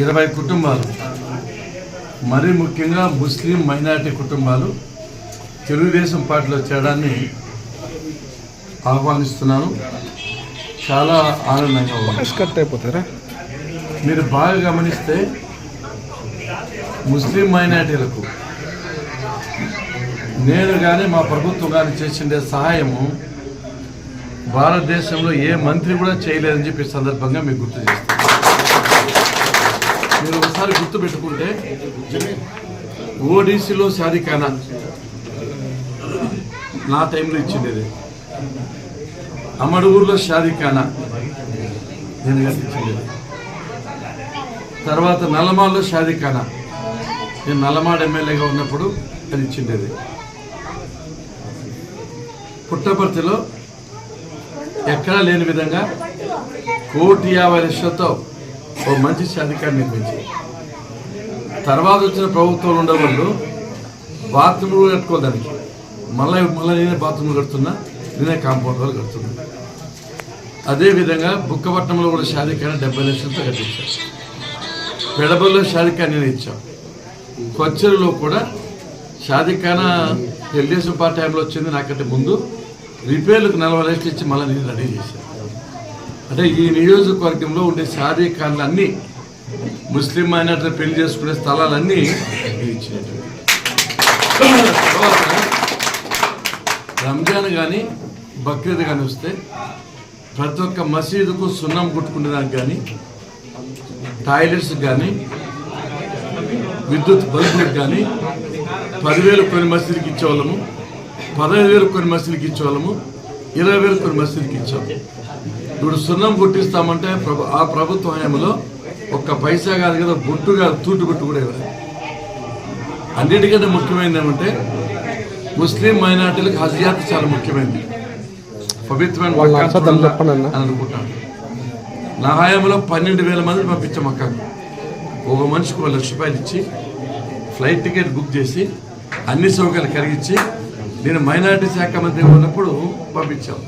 ఇరవై కుటుంబాలు. మరీ ముఖ్యంగా ముస్లిం మైనారిటీ కుటుంబాలు తెలుగుదేశం పార్టీలో చేరడాన్ని ఆహ్వానిస్తున్నాను. చాలా ఆనందంగా ఉంది. కట్ అయిపోతారా? మీరు బాగా గమనిస్తే ముస్లిం మైనార్టీలకు నేను కానీ మా ప్రభుత్వం కానీ చేసిండే సహాయము భారతదేశంలో ఏ మంత్రి కూడా చేయలేదని చెప్పి సందర్భంగా మీకు గుర్తు చేస్తాను. మీరు ఒకసారి గుర్తు పెట్టుకుంటే ఓడిసిలో షాదీఖానా నా టైంలో ఇచ్చిండేది. అమడుగురులో షాదిఖానా నేను కనిపించింది తర్వాత నల్లమాల్లో షాదిఖానా నేను నల్లమాడ ఎమ్మెల్యేగా ఉన్నప్పుడు అది ఇచ్చిండేది. పుట్టపర్తిలో ఎక్కడా లేని విధంగా కోటి యాభై లక్షలతో ఓ మంచి షాదీఖాన్ని నిర్మించి. తర్వాత వచ్చిన ప్రభుత్వాలు ఉండే వాళ్ళు బాత్రూమ్ కూడా కట్టుకోదానికి మళ్ళీ మళ్ళీ నేనే బాత్రూమ్లు కడుతున్నా నేనే కాంపౌండ్ వాళ్ళు కడుతున్నా. అదేవిధంగా బుక్కపట్నంలో కూడా షాదీఖానా డెబ్బై లక్షలతో కట్టించాం పెడబల్లో షాదీఖానా నేను ఇచ్చాం కొచ్చెరులో కూడా షాదీఖానా తెలుగుదేశం పార్టీ టైంలో వచ్చింది నాకంటే ముందు. రిపేర్లకు నలభై లక్షలు ఇచ్చి మళ్ళీ నేను రెడీ చేశాను. అంటే ఈ నియోజకవర్గంలో ఉండే షాదీఖాన్లు అన్నీ ముస్లిం మైనార్టీ పెళ్ళి చేసుకునే స్థలాలన్నీ నేను తర్వాత రంజాన్ కానీ బక్రీద్ కానీ వస్తే ప్రతి ఒక్క మసీదుకు సున్నం కుట్టుకునేదానికి కానీ టాయిలెట్స్ కానీ విద్యుత్ బల్బులకు కానీ పదివేలు కొన్ని మసీదుకి ఇచ్చేవాళ్ళము పదహైదు వేలు కొన్ని మసీదుకి ఇచ్చేవాళ్ళము ఇరవై వేలు కొన్ని మసీదుకి ఇచ్చాము ఇప్పుడు సున్నం కొట్టిస్తామంటే ప్రభు ఆ ప్రభుత్వ హయాంలో ఒక్క పైసా కాదు కదా బొట్టు కాదు తూటు బొట్టు కూడా ఇవ్వలేదు. అన్నిటికంటే ముఖ్యమైనది ఏమంటే ముస్లిం మైనార్టీలకు హజ్యాత్ చాలా ముఖ్యమైనది పవిత్రమైన. అని అనుకుంటాను. నా హయాంలో పన్నెండు వేల మంది పంపించాం అక్కకు ఒక మనిషికి ఒక లక్ష రూపాయలు ఇచ్చి ఫ్లైట్ టికెట్ బుక్ చేసి అన్ని సౌకర్యాలు కలిగించి నేను మైనారిటీ శాఖ మంత్రి ఉన్నప్పుడు పంపించాం.